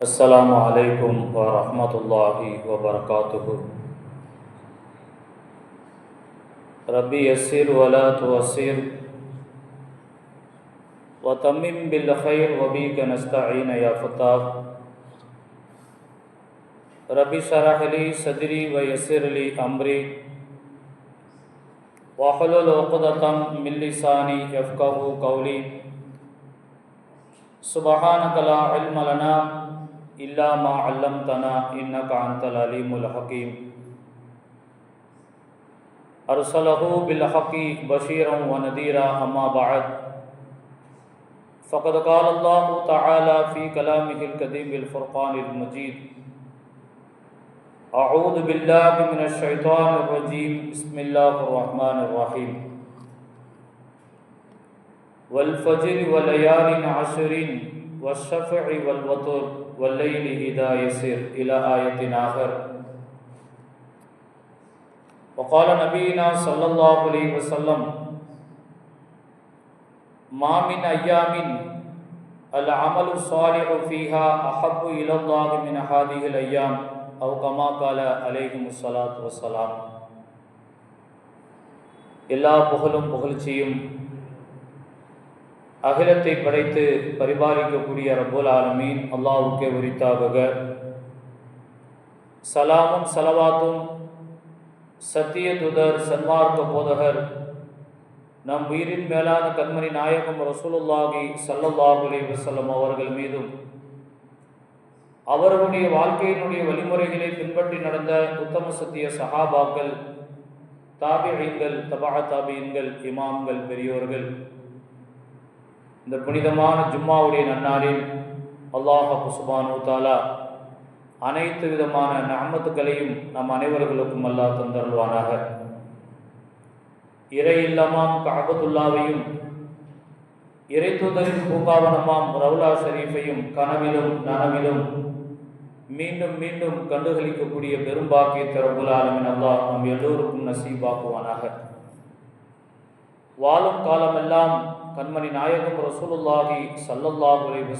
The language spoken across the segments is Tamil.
السلام علیکم ورحمۃ اللہ وبرکاتہ۔ ربی یسر ولا توسر وتمم بالخیر وبی کا نستعین یا فتح ربی شرح لی صدری و یسر لی امری۔ واخل العقدم من لسانی یفقہ قولی۔ سبحانک لا علم لنا إلا ما علمتنا إنك أنت العليم الحكيم. أرسله بالحق بشيرا ونذيرا، أما بعد. فقد قال الله تعالى في كلامه الكريم الفرقان المجيد. أعوذ بالله من الشيطان الرجيم. بسم الله الرحمن الرحيم. والفجر وليال عشر والشفع والوتر. واللیل اذا یسر الى آیت آخر. وقال نبینا صلی اللہ علیہ وسلم، ما من ایام العمل صالح فیہا احب الى اللہ من حادیہ الایام او کما قال عليه الصلاه والسلام. എല്ലാ بخلچیم പുകഴ്ചയും அகிலத்தை படைத்து பரிபாலிக்கக்கூடிய ரபுல் ஆலமீன் அல்லாவுக்கே உரித்தாக சலாமும் சலவாத்தும் சத்திய துதர் சன்மார்க்க போதகர் நம் உயிரின் மேலான கண்மணி நாயகம் ரசூலுல்லாஹி சல்லல்லாஹு அலைஹி அவர்கள் மீதும் அவர்களுடைய வாழ்க்கையினுடைய வழிமுறைகளை பின்பற்றி நடந்த உத்தம சத்திய சஹாபாக்கள் தாபியங்கள் தபா தாபியன்கள் இமாம்கள் பெரியோர்கள் இந்த புனிதமான ஜும்மாவுடைய நன்னாரில் அல்லாஹ் சுபானு தாலா அனைத்து விதமான நகமத்துக்களையும் நம் அனைவர்களுக்கும் அல்லாஹ் தந்தருள்வானாக. இறை இல்லமாம் காபத்துல்லாவையும் இறை தூதரின் பூங்காவனமாம் ரவுலா ஷரீஃபையும் கனவிலும் நனவிலும் மீண்டும் மீண்டும் கண்டுகளிக்கக்கூடிய பெரும்பாக்கிய ரபுல் ஆலமின் அல்லாஹ் நம் எல்லோருக்கும் நசீபாக்குவானாக. வாழும் காலமெல்லாம் கண்மணி நாயகம் ரசூலுல்லாஹி சல்லல்லாஹு அலைஹி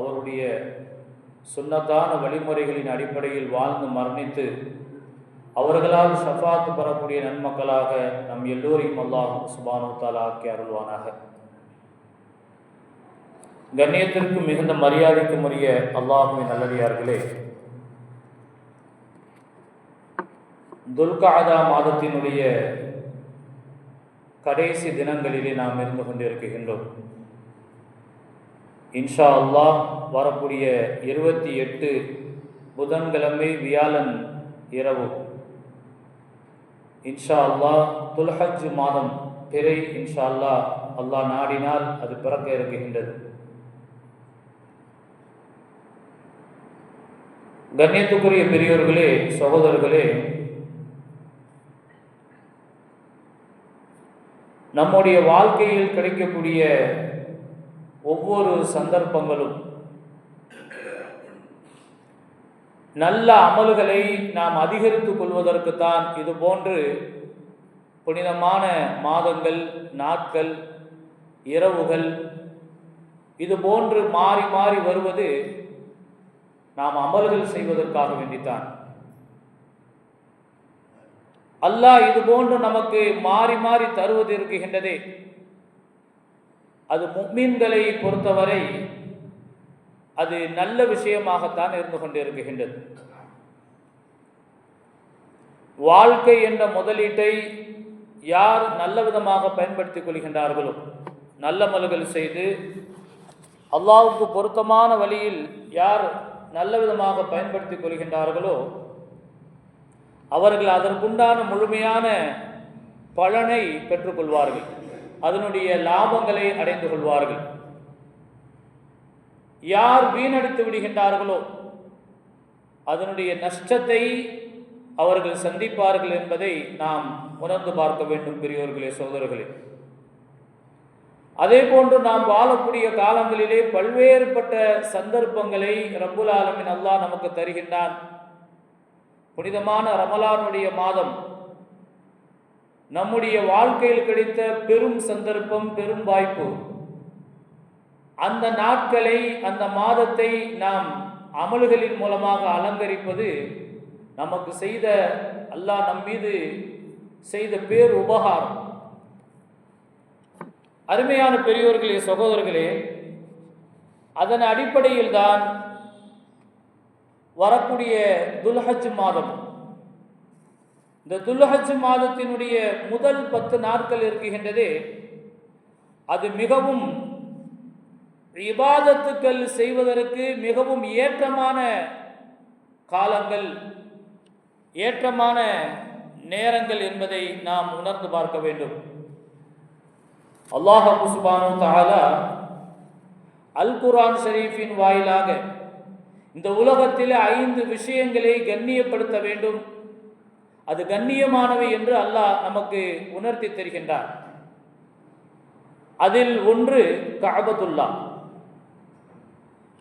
அவருடைய சுன்னத்தான வழிமுறைகளின் அடிப்படையில் வாழ்ந்து மரணித்து அவர்களால் ஷஃபாத்து பெறக்கூடிய நன்மக்களாக நம் எல்லோரையும் அல்லாஹ் சுபானு தாலா ஆக்கி அருள்வானாக. கண்ணியத்திற்கும் மிகுந்த மரியாதைக்கும் உரிய அல்லாஹுவின் நல்லடியார்களே துல்காதா மாதத்தினுடைய கடைசி தினங்களிலே நாம் இருந்து கொண்டிருக்கின்றோம். இன்ஷா அல்லாஹ் வரக்கூடிய இருபத்தி எட்டு புதன்கிழமை வியாழன் இரவு. இன்ஷா அல்லாஹ் துல்ஹஜ் மாதம் பிறை இன்ஷா அல்லாஹ். அல்லாஹ் நாடினால் அது பிறக்க இருக்கின்றது. கண்ணியத்துக்குரிய பெரியோர்களே சகோதரர்களே நம்முடைய வாழ்க்கையில் கிடைக்கக்கூடிய ஒவ்வொரு சந்தர்ப்பங்களும் நல்ல அமல்களை நாம் அதிகரித்துக் கொள்வதற்குத்தான் இது போன்று புனிதமான மாதங்கள் நாட்கள் இரவுகள் இது போன்று மாறி மாறி வருவது நாம் அமல்கள் செய்வதற்காக வேண்டித்தான். அல்லாஹ் இது போன்று நமக்கு மாறி மாறி தருவது இருக்குகின்றதே அது முக்மீன்களை பொறுத்தவரை அது நல்ல விஷயமாகத்தான் இருந்து கொண்டிருக்கின்றது. வாழ்க்கை என்ற முதலீட்டை யார் நல்ல விதமாக பயன்படுத்திக் கொள்கின்றார்களோ நல்ல மல்கள் செய்து அல்லாவுக்கு பொருத்தமான வழியில் யார் நல்ல விதமாக பயன்படுத்திக் கொள்கின்றார்களோ அவர்கள் அதற்குண்டான முழுமையான பலனை பெற்றுக்கொள்வார்கள். அதனுடைய லாபங்களை அடைந்து கொள்வார்கள். யார் வீணடித்து விடுகின்றார்களோ அதனுடைய நஷ்டத்தை அவர்கள் சந்திப்பார்கள் என்பதை நாம் உணர்ந்து பார்க்க வேண்டும் பெரியோர்களே சோதரர்களே அதே போன்று நாம் வாழக்கூடிய காலங்களிலே பல்வேறுபட்ட சந்தர்ப்பங்களை ரப்புல் ஆலமின் அல்லாஹ் நமக்கு தருகின்றான். புனிதமான ரமலானுடைய மாதம். நம்முடைய வாழ்க்கையில் கிடைத்த பெரும் சந்தர்ப்பம் பெரும் வாய்ப்பு. அந்த நாட்களை அந்த மாதத்தை நாம் அமல்களின் மூலமாக அலங்கரிப்பது நமக்கு செய்த அல்லாஹ் நம் மீது செய்த பேர் உபகாரம். அருமையான பெரியோர்களே சகோதரர்களே அதன் அடிப்படையில் தான் வரக்கூடிய துல்ஹஜ் மாதம். இந்த துல்ஹஜ் மாதத்தினுடைய முதல் பத்து நாட்கள் இருக்குகின்றது அது மிகவும் இபாதத்துக்கள் செய்வதற்கு மிகவும் ஏற்றமான காலங்கள் ஏற்றமான நேரங்கள் என்பதை நாம் உணர்ந்து பார்க்க வேண்டும். அல்லாஹ் சுபானு தாலா அல் குரான் ஷரீஃபின் வாயிலாக இந்த உலகத்தில் ஐந்து விஷயங்களை கண்ணியப்படுத்த வேண்டும். அது கண்ணியமானவை என்று அல்லாஹ் நமக்கு உணர்த்தி தருகின்றார் அதில் ஒன்று காபத்துல்லா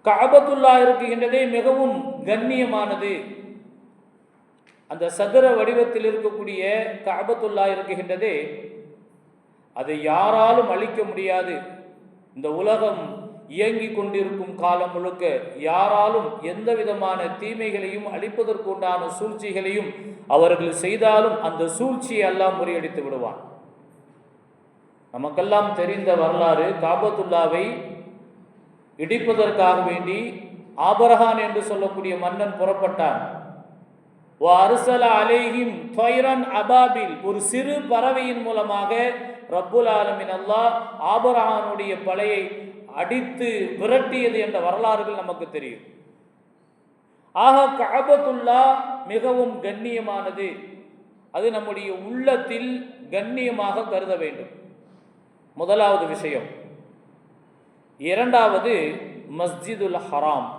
காபத்துல்லா இருக்கின்றதே மிகவும் கண்ணியமானது. அந்த சதுர வடிவத்தில் இருக்கக்கூடிய காபத்துல்லா இருக்குகின்றதே அதை யாராலும் அழிக்க முடியாது. இந்த உலகம் இயங்கிக் கொண்டிருக்கும் காலம் முழுக்க யாராலும் எந்த விதமான தீமைகளையும் அழிப்பதற்குண்டான சூழ்ச்சிகளையும் அவர்கள் செய்தாலும் அந்த சூழ்ச்சியை எல்லாம் முறியடித்து விடுவான். நமக்கெல்லாம் தெரிந்த வரலாறு காபத்துல்லாவை இடிப்பதற்காக வேண்டி ஆபரகான் என்று சொல்லக்கூடிய மன்னன் புறப்பட்டான். அரசல அலேஹிம் தொய்ரன் அபாபில் ஒரு சிறு பறவையின் மூலமாக ரப்புல் ஆலமின் அல்லாஹ் ஆபரகானுடைய பழையை அடித்து விரட்டியது என்ற வரலாறுகள் நமக்கு தெரியும். ஆக கபத்துல்லா மிகவும் கண்ணியமானது. அது நம்முடைய உள்ளத்தில் கண்ணியமாக கருத வேண்டும். முதலாவது விஷயம். இரண்டாவது மஸ்ஜிதுல் ஹராம்.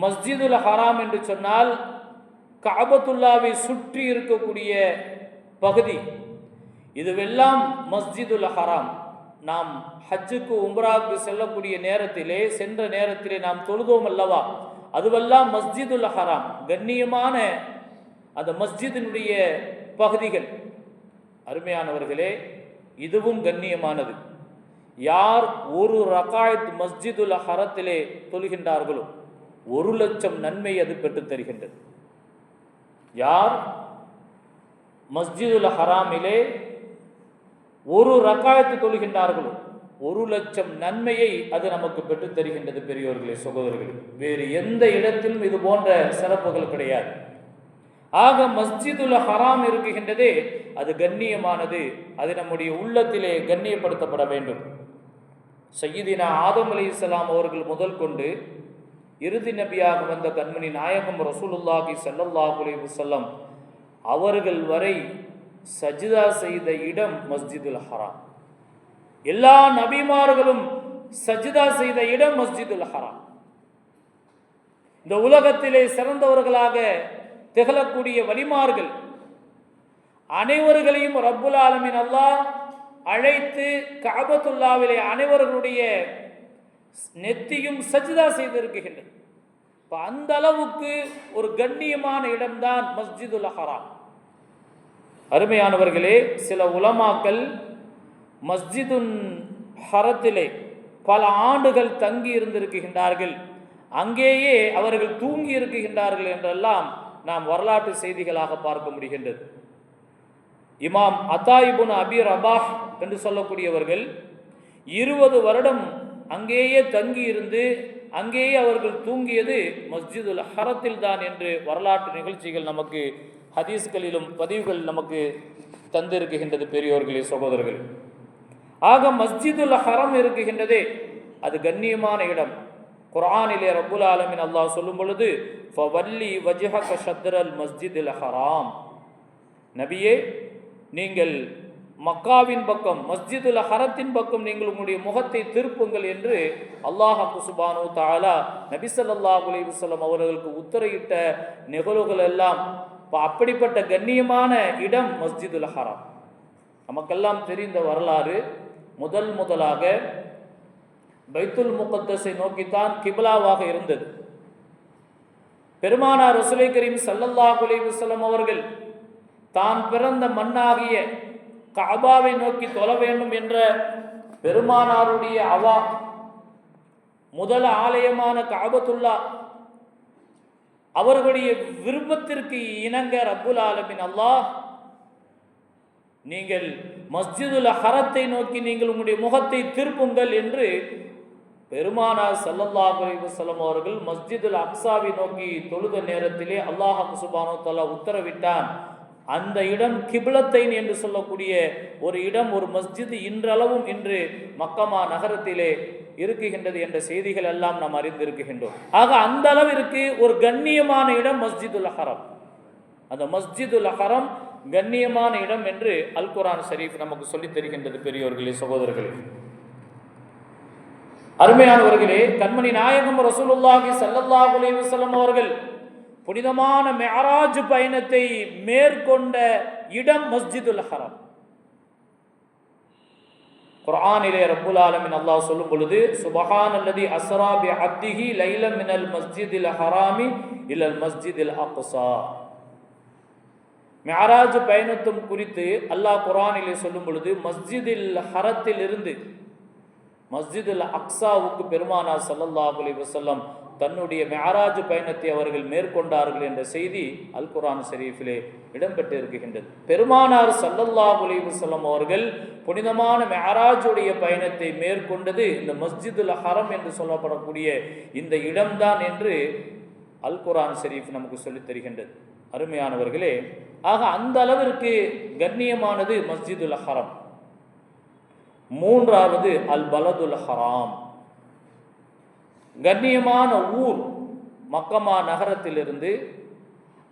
மஸ்ஜிதுல் ஹராம் என்று சொன்னால் காபத்துல்லாவை சுற்றி இருக்கக்கூடிய பகுதி. இதுவெல்லாம் மஸ்ஜிதுல் ஹராம். நாம் ஹஜ்ஜுக்கு உம்ராவுக்கு செல்லக்கூடிய நேரத்திலே சென்ற நேரத்திலே நாம் தொழுதோம் அல்லவா? அதுவெல்லாம் மஸ்ஜிதுல் ஹராம் கண்ணியமான அந்த மஸ்ஜிதினுடைய பகுதிகள். அருமையானவர்களே இதுவும் கண்ணியமானது. யார் ஒரு ரகாயத் மஸ்ஜிதுல் ஹரத்திலே தொழுகின்றார்களோ ஒரு லட்சம் நன்மை அது பெற்றுத் தருகின்றது. யார் மஸ்ஜிதுல் ஹராமிலே ஒரு ரக்காயத்து தொழுகின்றார்களோ ஒரு லட்சம் நன்மையை அது நமக்கு பெற்றுத் தருகின்றது பெரியோர்களே சகோதரர்களே. வேறு எந்த இடத்திலும் இது போன்ற சிறப்புகள் கிடையாது. ஆக மஸ்ஜிதுல் ஹராம் இருக்குகின்றதே அது கண்ணியமானது. அது நம்முடைய உள்ளத்திலே கண்ணியப்படுத்தப்பட வேண்டும். சையீதினா ஆதம் அலி இஸ்லாம் அவர்கள் முதல் கொண்டு இறுதி நபியாக வந்த கண்மணி நாயகம் ரசூலுல்லாஹி ஸல்லல்லாஹு அலைஹி அவர்கள் வரை சஜிதா செய்த இடம் மஸ்ஜிதுல் ஹராம். எல்லா நபிமார்களும் சஜிதா செய்த இடம் மஸ்ஜிதுல் ஹராம். இந்த உலகத்திலே சிறந்தவர்களாக திகழக்கூடிய வலிமார்கள் அனைவர்களையும் ரப்புல் ஆலமின் அல்லாஹ் அழைத்து காபத்துல்லாவிலே அனைவர்களுடைய நெத்தியும் சஜிதா செய்திருக்கின்றது இப்போ அந்த அளவுக்கு ஒரு கண்ணியமான இடம்தான் மஸ்ஜிதுல் ஹராம். அருமையானவர்களே சில உலமாக்கள் மஸ்ஜிதுன் ஹரத்திலே பல ஆண்டுகள் தங்கி இருந்திருக்கின்றார்கள். அங்கேயே அவர்கள் தூங்கி இருக்குகின்றார்கள் என்றெல்லாம் நாம் வரலாற்று செய்திகளாக பார்க்க முடிகின்றது. இமாம் அத்தாயிபுன் அபி ரபாஹ் என்று சொல்லக்கூடியவர்கள் இருபது வருடம் அங்கேயே தங்கி இருந்து அங்கேயே அவர்கள் தூங்கியது மஸ்ஜிதுல் ஹரத்தில் தான் என்று வரலாற்று நிகழ்ச்சிகள் நமக்கு ஹதீஸ்களிலும் பதிவுகள் நமக்கு தந்திருக்குகின்றது பெரியோர்களே சகோதரர்கள். ஆக மஸ்ஜிதுல் ஹரம் இருக்குகின்றதே அது கண்ணியமான இடம். குரானிலே ரபுல் ஆலமின் அல்லாஹ் சொல்லும் பொழுது ஃபவல்லி வஜ்ஹக ஷத்ரல் மஸ்ஜிதுல் ஹராம். நபியே நீங்கள் மக்காவின் பக்கம் மஸ்ஜிதுல் ஹரத்தின் பக்கம் நீங்கள் உங்களுடைய முகத்தை திருப்புங்கள் என்று அல்லாஹ் சுபானு தாலா நபி ஸல்லல்லாஹு அலைஹி அவர்களுக்கு உத்தரையிட்ட நிகழ்வுகள் எல்லாம் இப்போ அப்படிப்பட்ட கண்ணியமான இடம் மஸ்ஜிதுல் ஹராம். நமக்கெல்லாம் தெரிந்த வரலாறு முதல் முதலாக பைத்துல் முகத்தஸை நோக்கித்தான் கிபிலாவாக இருந்தது. பெருமானார் ரசுலை கரீம் சல்லல்லா அலைஹி அவர்கள் தான் பிறந்த மண்ணாகிய காபாவை நோக்கி தொழ வேண்டும் என்ற பெருமானாருடைய அவா முதல் ஆலயமான காபத்துல்லா அவர்களுடைய விருப்பத்திற்கு இணங்க ரப்புல் ஆலமின் அல்லாஹ் நீங்கள் மஸ்ஜிதுல் ஹரத்தை நோக்கி நீங்கள் உங்களுடைய முகத்தை திருப்புங்கள் என்று பெருமானார் சல்லல்லா அலிவசலம் அவர்கள் மஸ்ஜிதுல் அக்ஸாவை நோக்கி தொழுத நேரத்திலே அல்லாஹ் சுபானோ தலா உத்தரவிட்டான். அந்த இடம் கிபிலத்தைன் என்று சொல்லக்கூடிய ஒரு இடம் ஒரு மஸ்ஜித் இன்றளவும் இன்று மக்கமா நகரத்திலே இருக்குகின்றது என்ற செய்திகள் எல்லாம் நாம் அறிந்திருக்கின்றோம். ஆக அந்த அளவிற்கு ஒரு கண்ணியமான இடம் மஸ்ஜிதுல் ஹரம். அந்த மஸ்ஜிதுல் ஹரம் கண்ணியமான இடம் என்று அல் குரான் ஷரீஃப் நமக்கு சொல்லித் தருகின்றது பெரியோர்களே சகோதரர்களே. அருமையானவர்களே கண்மணி நாயகம் ரசூலுல்லாஹி சல்லல்லாஹு அலைஹி வஸல்லம் அவர்கள் புனிதமான மெஹராஜ் பயணத்தை மேற்கொண்ட இடம் மஸ்ஜிதுல் ஹரம். குரானிலே ரப்புல் ஆலமின் அல்லாஹ் சொல்லும் பொழுது சுபஹான் அல்லதி அஸ்ரா பி அப்திஹி லைலம் மினல் மஸ்ஜிதில் ஹராமி மஸ்ஜித் மஸ்ஜிதில் அக்ஸா. மெஹராஜ் பயணத்தும் குறித்து அல்லாஹ் குரானிலே சொல்லும் பொழுது மஸ்ஜிதில் ஹரத்தில் இருந்து மஸ்ஜிதுல் அக்ஸாவுக்கு பெருமானார் சல்லல்லாஹ் அலி வசல்லம் தன்னுடைய மெஹராஜ் பயணத்தை அவர்கள் மேற்கொண்டார்கள் என்ற செய்தி அல் குரான் ஷரீஃபிலே இடம்பெற்று இருக்கின்றது பெருமானார் சல்லல்லா அலைஹி அவர்கள் புனிதமான மெஹராஜுடைய பயணத்தை மேற்கொண்டது இந்த மஸ்ஜிதுல் ஹரம் என்று சொல்லப்படக்கூடிய இந்த இடம்தான் என்று அல் குரான் ஷெரீஃப் நமக்கு சொல்லித் தருகின்றது. அருமையானவர்களே ஆக அந்த அளவிற்கு கண்ணியமானது மஸ்ஜிதுல் ஹரம். மூன்றாவது அல் பலதுல் ஹராம். கண்ணியமான ஊர் மக்கமா நகரத்திலிருந்து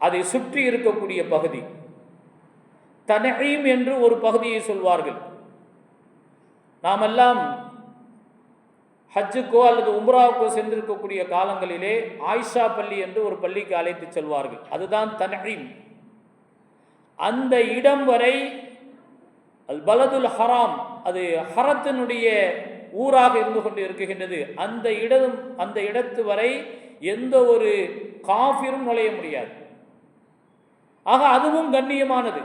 அதை சுற்றி இருக்கக்கூடிய பகுதி. தனீம் என்று ஒரு பகுதியை சொல்வார்கள். நாமெல்லாம் ஹஜ்ஜுக்கோ அல்லது உம்ராவுக்கோ சென்றிருக்கக்கூடிய காலங்களிலே ஆயிஷா பள்ளி என்று ஒரு பள்ளிக்கு அழைத்து செல்வார்கள். அதுதான் தனீம் அந்த இடம் வரை அல் பலதுல் ஹராம் அது ஹரத்தினுடைய ஊராக இருந்து கொண்டு இருக்குகின்றது அந்த இடம் அந்த இடத்து வரை எந்த ஒரு காஃபிரும் நுழைய முடியாது. ஆக அதுவும் கண்ணியமானது.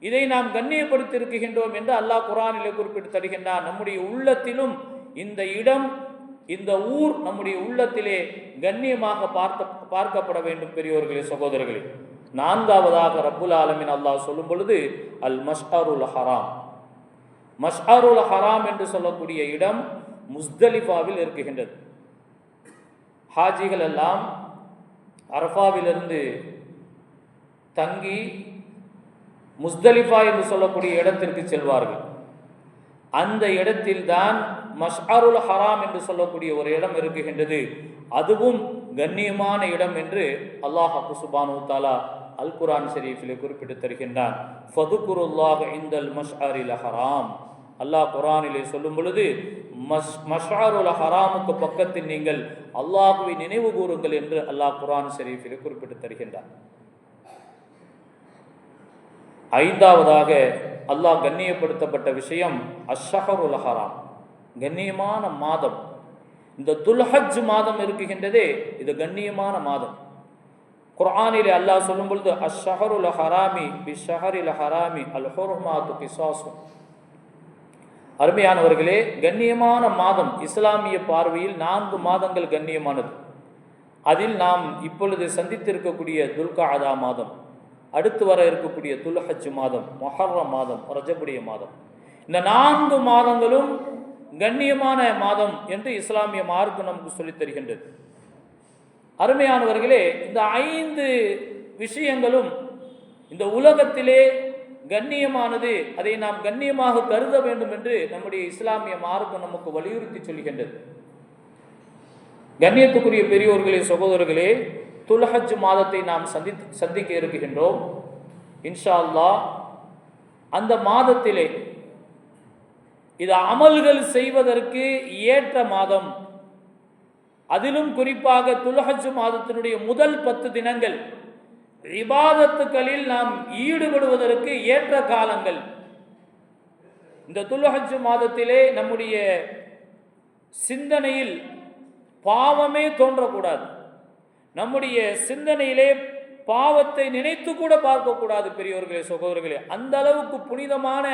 இதை நாம் கண்ணியப்படுத்தியிருக்கின்றோம் என்று அல்லாஹ் குரானிலே குறிப்பிட்டு தருகின்றார் நம்முடைய உள்ளத்திலும் இந்த இடம் இந்த ஊர் நம்முடைய உள்ளத்திலே கண்ணியமாக பார்த்த பார்க்கப்பட வேண்டும் பெரியோர்களே சகோதரர்களே. நான்காவதாக ரப்புல் ஆலமின் அல்லாஹ் சொல்லும் பொழுது அல் மஷ்அருல் ஹராம். மஷ்ஹருல் ஹராம் என்று சொல்லக்கூடிய இடம் முஸ்தலிஃபாவில் இருக்குகின்றது. ஹாஜிகள் எல்லாம் அரஃபாவிலிருந்து தங்கி முஸ்தலிஃபா என்று சொல்லக்கூடிய இடத்திற்கு செல்வார்கள். அந்த இடத்தில்தான் மஷ்அருல் ஹராம் என்று சொல்லக்கூடிய ஒரு இடம் இருக்குகின்றது. அதுவும் கண்ணியமான இடம் என்று அல்லாஹ் சுபானு தாலா அல் குரான் ஷரீஃபிலே குறிப்பிட்டு தருகின்றான். ஃபதுகுருல்லாஹ் இந்தல் மஷ்அரில் ஹராம். அல்லாஹ் குரானிலே சொல்லும் பொழுது மஷ் மஷ்ஆருல் ஹராமுக்கு பக்கத்தில் நீங்கள் அல்லாஹுவை நினைவு கூறுங்கள் என்று அல்லாஹ் குரான் ஷெரீஃபில் குறிப்பிட்டு தருகின்றார். ஐந்தாவதாக அல்லாஹ் கண்ணியப்படுத்தப்பட்ட விஷயம் அஷஹருல் ஹராம் கண்ணியமான மாதம். இந்த துல்ஹஜ் மாதம் இருக்குகின்றதே இது கண்ணியமான மாதம். குர்ஆனிலே அல்லாஹ் சொல்லும் பொழுது அஷஹருல் ஹராமி பி ஷஹரில் ஹராமி அல் ஹுர்மாத்து கிசாசும் அருமையானவர்களே கண்ணியமான மாதம் இஸ்லாமிய பார்வையில் நான்கு மாதங்கள் கண்ணியமானது. அதில் நாம் இப்பொழுது சந்தித்திருக்கக்கூடிய துல்காதா மாதம் அடுத்து வர இருக்கக்கூடிய துல்ஹஜ் மாதம் மொஹர்ர மாதம் ரஜபுடைய மாதம். இந்த நான்கு மாதங்களும் கண்ணியமான மாதம் என்று இஸ்லாமிய மார்க்கு நமக்கு சொல்லித் தருகின்றது. அருமையானவர்களே இந்த ஐந்து விஷயங்களும் இந்த உலகத்திலே கண்ணியமானது. அதை நாம் கண்ணியமாக கருத வேண்டும் என்று நம்முடைய இஸ்லாமிய மார்க்கம் நமக்கு வலியுறுத்தி சொல்கின்றது. கண்ணியத்துக்குரிய பெரியோர்களே சகோதரர்களே துல்ஹஜ் மாதத்தை நாம் சந்தி சந்திக்க இருக்கின்றோம் இன்ஷா அல்லா அந்த மாதத்திலே இது அமல்கள் செய்வதற்கு ஏற்ற மாதம். அதிலும் குறிப்பாக துல்ஹஜ் மாதத்தினுடைய முதல் பத்து தினங்கள் இபாதத்துக்களில் நாம் ஈடுபடுவதற்கு ஏற்ற காலங்கள். இந்த துல்ஹஜ் மாதத்திலே நம்முடைய சிந்தனையில் பாவமே தோன்றக்கூடாது. நம்முடைய சிந்தனையிலே பாவத்தை நினைத்து கூட பார்க்கக்கூடாது பெரியவர்களே சகோதரர்களே. அந்த அளவுக்கு புனிதமான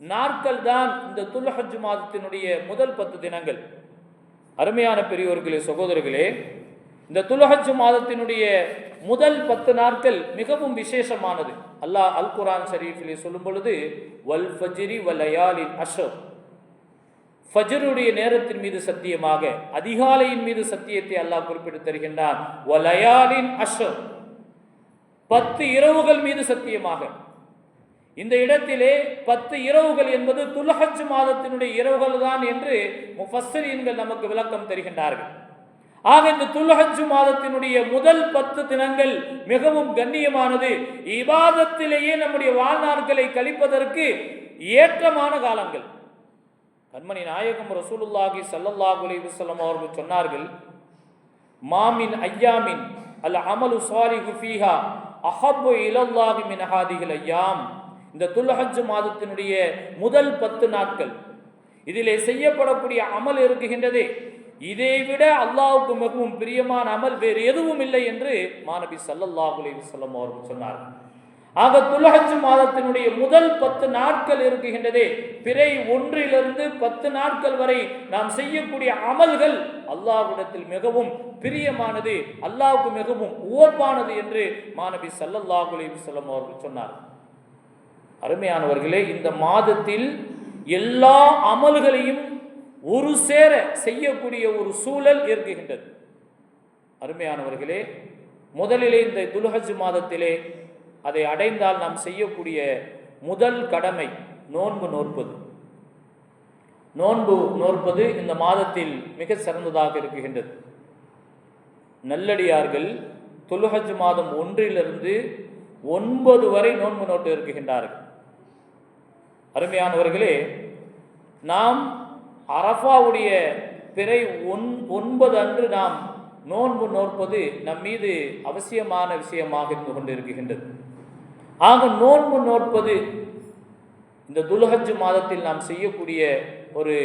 நாட்கள் தான் இந்த துல்ஹஜ் மாதத்தினுடைய முதல் பத்து தினங்கள். அருமையான பெரியோர்களே சகோதரர்களே இந்த துலஹஜ் மாதத்தினுடைய முதல் பத்து நாட்கள் மிகவும் விசேஷமானது. அல்லாஹ் அல் குரான் ஷரீஃபிலே சொல்லும் பொழுது வல் ஃபஜ்ரி வல் அஷோ அஷர். ஃபஜ்ருடைய நேரத்தின் மீது சத்தியமாக அதிகாலையின் மீது சத்தியத்தை அல்லாஹ் குறிப்பிட்டு தருகின்றான். வலயாலின் அஷர். பத்து இரவுகள் மீது சத்தியமாக. இந்த இடத்திலே பத்து இரவுகள் என்பது துலஹஜ் மாதத்தினுடைய இரவுகள் தான் என்று முஃபஸ்ஸரீன்கள் நமக்கு விளக்கம் தருகின்றார்கள். ஆக இந்த துல்ஹஜ் மாதத்தினுடைய முதல் பத்து தினங்கள் மிகவும் கண்ணியமானது. இபாதத்திலேயே நம்முடைய வாழ்நாட்களை கழிப்பதற்கு ஏற்றமான காலங்கள். கண்மணி நாயகம் ரசூலுல்லாஹி ஸல்லல்லாஹு அலைஹி அவர்கள் சொன்னார்கள் மாமின் ஐயாமின் அல்ல அமலு சாலிஹு ஃபீஹா அஹப்பு இலல்லாஹி மின் ஹாதிஹில் ஐயாம். இந்த துல்ஹஜ் மாதத்தினுடைய முதல் பத்து நாட்கள். இதிலே செய்யப்படக்கூடிய அமல் இருக்குகின்றதே. இதை விட அல்லாஹ்வுக்கு மிகவும் பிரியமான அமல் வேறு எதுவும் இல்லை என்று மாணவி ஸல்லல்லாஹு அலைஹி அவர்கள் சொன்னார்கள் ஆக துல்ஹஜ் மாதத்தினுடைய முதல் பத்து நாட்கள் இருக்குகின்றதே பிறை ஒன்றிலிருந்து பத்து நாட்கள் வரை நாம் செய்யக்கூடிய அமல்கள் அல்லாஹ்விடத்தில் மிகவும் பிரியமானது அல்லாவுக்கு மிகவும் உவப்பானது என்று மாணவி ஸல்லல்லாஹு அலைஹி அவர்கள் சொன்னார். அருமையானவர்களே இந்த மாதத்தில் எல்லா அமல்களையும் ஒரு சேர செய்யக்கூடிய ஒரு சூழல் இருக்குகின்றது அருமையானவர்களே முதலிலே இந்த துல்ஹஜ் மாதத்திலே அதை அடைந்தால் நாம் செய்யக்கூடிய முதல் கடமை நோன்பு நோற்பது. நோன்பு நோற்பது இந்த மாதத்தில் மிக சிறந்ததாக இருக்குகின்றது நல்லடியார்கள் துல்ஹஜ் மாதம் ஒன்றிலிருந்து ஒன்பது வரை நோன்பு நோட்டு இருக்குகின்றார்கள் அருமையானவர்களே நாம் அரஃபாவுடைய பிறை ஒன் ஒன்பது அன்று நாம் நோன்பு நோற்பது நம் மீது அவசியமான விஷயமாக இருந்து கொண்டிருக்கின்றது. ஆக நோன்பு நோற்பது இந்த துல்ஹஜ் மாதத்தில் நாம் செய்யக்கூடிய ஒரு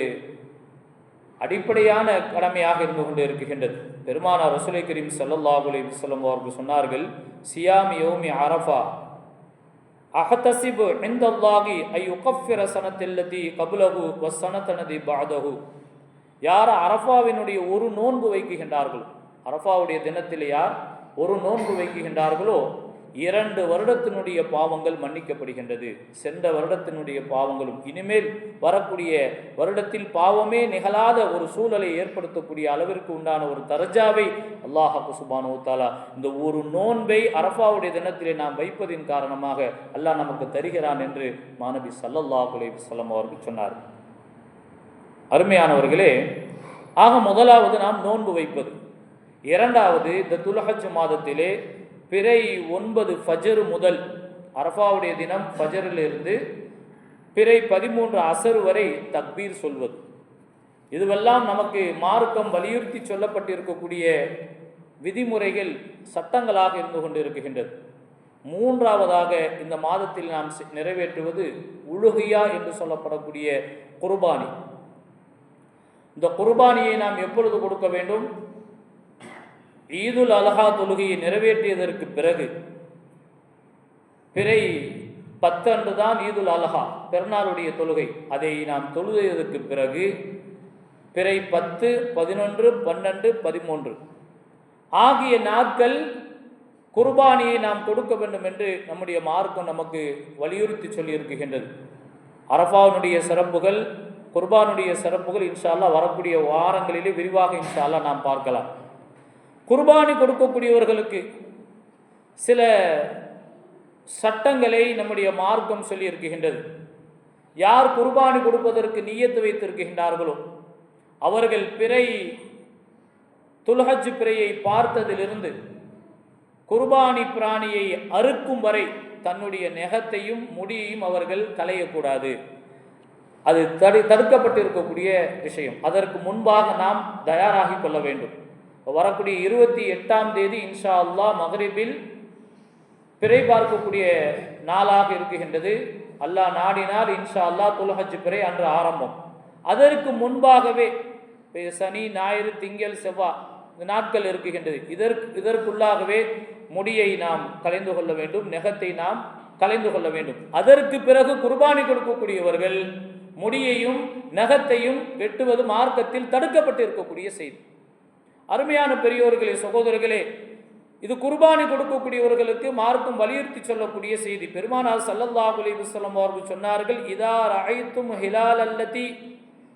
அடிப்படையான கடமையாக இருந்து கொண்டு இருக்கின்றது பெருமானார் ரசூலை கரீம் ஸல்லல்லாஹு அலைஹி வஸல்லம் அவர்கள் சொன்னார்கள் சியாமி யோமி அரஃபா. அஹதசிபு எந்தல்லாகி ஐ சனத்தெல்லதி கபுலகு வசனத்தனதி பாதகு யார் அரஃபாவினுடைய ஒரு நோன்பு வைக்குகின்றார்களோ அரஃபாவுடைய தினத்தில் யார் ஒரு நோன்பு வைக்குகின்றார்களோ இரண்டு வருடத்தினுடைய பாவங்கள் மன்னிக்கப்படுகின்றது. சென்ற வருடத்தினுடைய பாவங்களும் இனிமேல் வரக்கூடிய வருடத்தில் பாவமே நிகழாத ஒரு சூழலை ஏற்படுத்தக்கூடிய அளவிற்கு உண்டான ஒரு தரஜாவை அல்லாஹாக்கு சுபானு தாலா இந்த ஒரு நோன்பை அரஃபாவுடைய தினத்திலே நாம் வைப்பதின் காரணமாக அல்லாஹ் நமக்கு தருகிறான் என்று மாணவி சல்லல்லாஹ் அலைஹி அவர்கள் சொன்னார். அருமையானவர்களே ஆக முதலாவது நாம் நோன்பு வைப்பது. இரண்டாவது இந்த துலகச்சு மாதத்திலே பிறை ஒன்பது ஃபஜரு முதல் அரஃபாவுடைய தினம் ஃபஜரிலிருந்து பிறை பதிமூன்று அசர் வரை தக்பீர் சொல்வது. இதுவெல்லாம் நமக்கு மார்க்கம் வலியுறுத்தி சொல்லப்பட்டிருக்கக்கூடிய விதிமுறைகள் சட்டங்களாக இருந்து கொண்டிருக்கின்றது. மூன்றாவதாக இந்த மாதத்தில் நாம் நிறைவேற்றுவது உழுகையா என்று சொல்லப்படக்கூடிய குர்பானி. இந்த குர்பானியை நாம் எப்பொழுது கொடுக்க வேண்டும்? ஈதுல் அலஹா தொழுகையை நிறைவேற்றியதற்கு பிறகு பிறை பத்தன்று தான் ஈதுல் அலஹா பெருநாளுடைய தொழுகை. அதை நாம் தொழுதற்கு பிறகு பிறை பத்து பதினொன்று பன்னெண்டு பதிமூன்று. ஆகிய நாட்கள் குர்பானியை நாம் கொடுக்க வேண்டும் என்று நம்முடைய மார்க்கம் நமக்கு வலியுறுத்தி சொல்லியிருக்கின்றது. அரஃபாவினுடைய சிறப்புகள் குர்பானுடைய சிறப்புகள் இன்ஷால்லா வரக்கூடிய வாரங்களிலே விரிவாக இன்ஷால்லா நாம் பார்க்கலாம். குர்பானி கொடுக்கக்கூடியவர்களுக்கு சில சட்டங்களை நம்முடைய மார்க்கம் சொல்லி இருக்குகின்றது யார் குர்பானி கொடுப்பதற்கு நியத்து வைத்திருக்கின்றார்களோ அவர்கள் பிறை துல்ஹஜ் பிறையை பார்த்ததிலிருந்து குர்பானி பிராணியை அறுக்கும் வரை தன்னுடைய நெகத்தையும் முடியையும் அவர்கள் களையக்கூடாது. அது தடு தடுக்கப்பட்டிருக்கக்கூடிய விஷயம். அதற்கு முன்பாக நாம் தயாராகி கொள்ள வேண்டும். வரக்கூடிய இருபத்தி எட்டாம் தேதி இன்ஷா அல்லாஹ் மகரிபில் பிறை பார்க்கக்கூடிய நாளாக இருக்குகின்றது அல்லாஹ் நாடினால் இன்ஷா அல்லாஹ் துல்ஹஜ் பிறை அன்று ஆரம்பம். அதற்கு முன்பாகவே சனி ஞாயிறு திங்கள் செவ்வாய் இந்த நாட்கள் இருக்குகின்றது இதற்கு இதற்குள்ளாகவே முடியை நாம் கலைந்து கொள்ள வேண்டும். நெகத்தை நாம் கலைந்து கொள்ள வேண்டும். அதற்கு பிறகு குர்பானி கொடுக்கக்கூடியவர்கள் முடியையும் நகத்தையும் வெட்டுவது மார்க்கத்தில் தடுக்கப்பட்டு இருக்கக்கூடிய செய்தி. அருமையான பெரியோர்களே சகோதரர்களே இது குர்பானி கொடுக்கக்கூடியவர்களுக்கு மார்க்கும் வலியுறுத்தி சொல்லக்கூடிய செய்தி. பெருமானார் சல்லல்லா அலி வஸல்லம் அவர்கள் சொன்னார்கள் இதா ரஐத்தும் ஹிலால் அல்லதி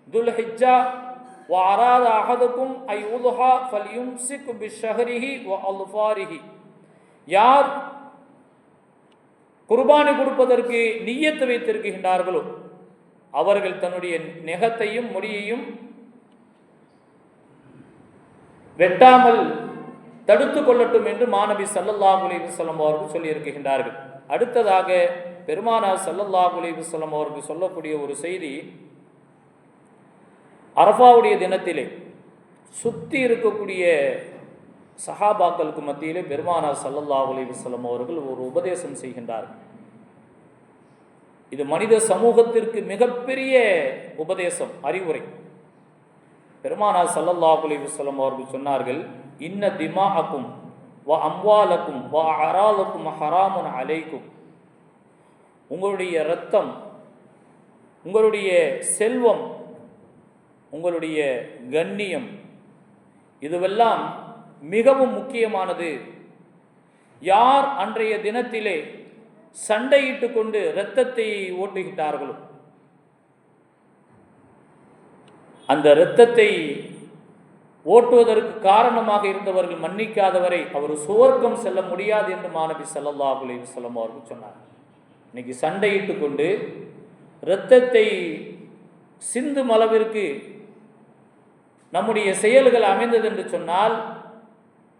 துல் ஹிஜ்ஜா வ அராத அகதுக்கும் ஐ உதுஹா ஃபல்யும்சிக் பிஷஹரிஹி வ அல்ஃபாரிஹி. யார் குர்பானி கொடுப்பதற்கு நிய்யத்து வைத்திருக்கின்றார்களோ அவர்கள் தன்னுடைய நெகத்தையும் முடியையும் வெட்டாமல் தடுத்து கொள்ளட்டும் என்று மாணவி சல்லல்லா அலைஹி சொல்லம் அவர்கள் சொல்லியிருக்கின்றார்கள் அடுத்ததாக பெருமானார் சல்லல்லா அலைஹி சொல்லம் அவர்கள் சொல்லக்கூடிய ஒரு செய்தி அரஃபாவுடைய தினத்திலே சுத்தி இருக்கக்கூடிய சஹாபாக்களுக்கு மத்தியிலே பெருமானார் சல்லல்லா அலைஹி அவர்கள் ஒரு உபதேசம் செய்கின்றார்கள். இது மனித சமூகத்திற்கு மிகப்பெரிய உபதேசம் அறிவுரை. பெருமானார் சல்லல்லா அலைஹி அவர்கள் சொன்னார்கள் இன்ன திமாஹக்கும் வ அம்வாலக்கும் வ அராலக்கும் ஹராமன் அலைக்கும். உங்களுடைய இரத்தம் உங்களுடைய செல்வம் உங்களுடைய கண்ணியம் இதுவெல்லாம் மிகவும் முக்கியமானது. யார் அன்றைய தினத்திலே சண்டையிட்டு கொண்டு இரத்தத்தை ஓட்டுகிட்டார்களோ அந்த இரத்தத்தை ஓட்டுவதற்கு காரணமாக இருந்தவர்கள் மன்னிக்காதவரை அவர் சுவர்க்கம் செல்ல முடியாது என்று மாணவி சல்லல்லாஹு அலைஹி வஸல்லம் அவர்கள் சொன்னார். இன்னைக்கு சண்டையிட்டு கொண்டு இரத்தத்தை சிந்தும் அளவிற்கு நம்முடைய செயல்கள் அமைந்தது என்று சொன்னால்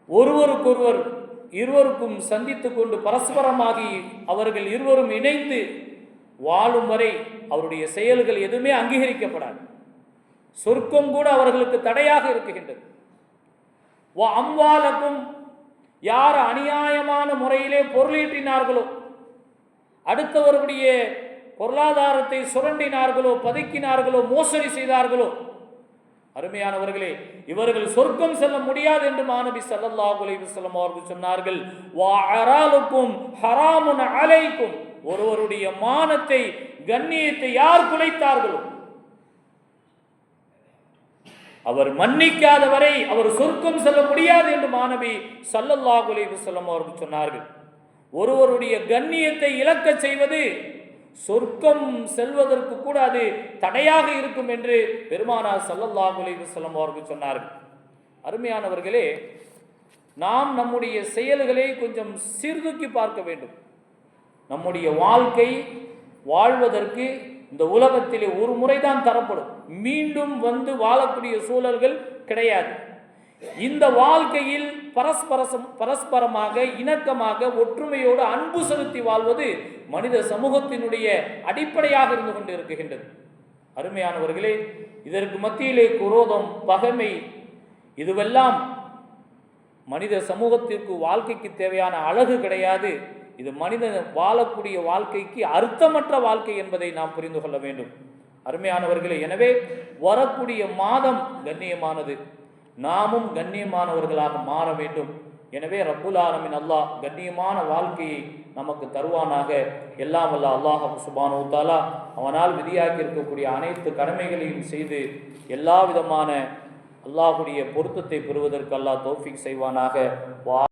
ஒருவருக்கொருவர் இருவருக்கும் சந்தித்து கொண்டு பரஸ்பரமாகி அவர்கள் இருவரும் இணைந்து வாழும் வரை அவருடைய செயல்கள் எதுவுமே அங்கீகரிக்கப்படாது. சொர்க்கம் கூட அவர்களுக்கு தடையாக இருக்குகின்றது. அம்வாலக்கும் யார் அநியாயமான முறையிலே பொருளீட்டினார்களோ அடுத்தவர்களுடைய பொருளாதாரத்தை சுரண்டினார்களோ பதுக்கினார்களோ மோசடி செய்தார்களோ அருமையானவர்களே இவர்கள் சொர்க்கம் செல்ல முடியாது என்று மாணவி சல்லல்லாஹு அலைஹி அவர்கள் சொன்னார்கள். வா ஹராமுன் அலைக்கும் ஒருவருடைய மானத்தை கண்ணியத்தை யார் குலைத்தார்களோ அவர் மன்னிக்காதவரை அவர் சொர்க்கம் செல்ல முடியாது என்று மாணவி சல்லல்லாஹு செல்லம் அவர்கள் சொன்னார்கள். ஒருவருடைய கண்ணியத்தை இழக்க செய்வது சொர்க்கம் செல்வதற்கு கூட அது தடையாக இருக்கும் என்று பெருமானார் சல்லல்லாஹு அலைஹி அவர்கள் சொன்னார்கள். அருமையானவர்களே நாம் நம்முடைய செயல்களை கொஞ்சம் சீர்தூக்கி பார்க்க வேண்டும். நம்முடைய வாழ்க்கை வாழ்வதற்கு இந்த உலகத்திலே ஒரு முறைதான் தரப்படும். மீண்டும் வந்து வாழக்கூடிய சூழல்கள் கிடையாது. இந்த வாழ்க்கையில் பரஸ்பரசம் பரஸ்பரமாக இணக்கமாக ஒற்றுமையோடு அன்பு செலுத்தி வாழ்வது மனித சமூகத்தினுடைய அடிப்படையாக இருந்து கொண்டு இருக்குகின்றது அருமையானவர்களே இதற்கு மத்தியிலே குரோதம் பகைமை இதுவெல்லாம் மனித சமூகத்திற்கு வாழ்க்கைக்கு தேவையான அழகு கிடையாது. இது மனிதன் வாழக்கூடிய வாழ்க்கைக்கு அர்த்தமற்ற வாழ்க்கை என்பதை நாம் புரிந்து கொள்ள வேண்டும். அருமையானவர்களே எனவே வரக்கூடிய மாதம் கண்ணியமானது. நாமும் கண்ணியமானவர்களாக மாற வேண்டும். எனவே ரப்புல் ஆலமின் அல்லாஹ் கண்ணியமான வாழ்க்கையை நமக்கு தருவானாக. எல்லாம் வல்ல அல்லாஹ் சுபானு தாலா அவனால் விதியாக்கி இருக்கக்கூடிய அனைத்து கடமைகளையும் செய்து எல்லா விதமான அல்லாஹுடைய பொருத்தத்தை பெறுவதற்கு அல்லாஹ் தோஃபிக் செய்வானாக. வா